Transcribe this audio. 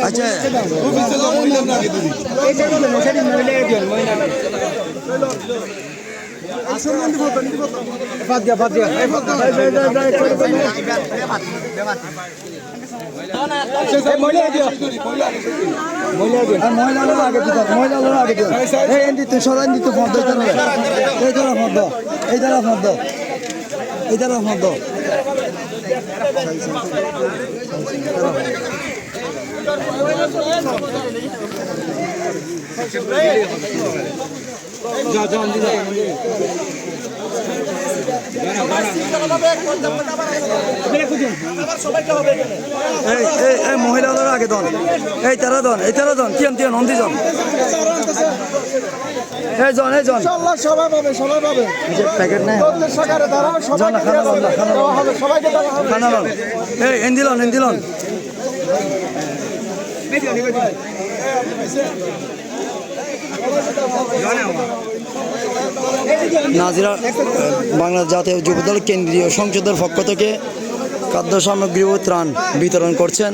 আচ্ছা। এই দ্বারা ফোন এই দ্বারা ফোন দাও এই দ্বারা এই এই এই মহিলা হলো আগে দন এই তারা দন এই তারা দন তিয়ান তিয়ান অন্তি জন। এই জন এই জন। সবাই পাবে সবাই পাবে। প্যাকেট নাই। সবাইকে খানা খানা। সবাইকে খানা এই এন্দিলন এন্দিলন নাজিরা বাংলা জাতীয় যুবদল কেন্দ্রীয় সংসদের পক্ষ থেকে খাদ্য সামগ্রী ও ত্রাণ বিতরণ করছেন।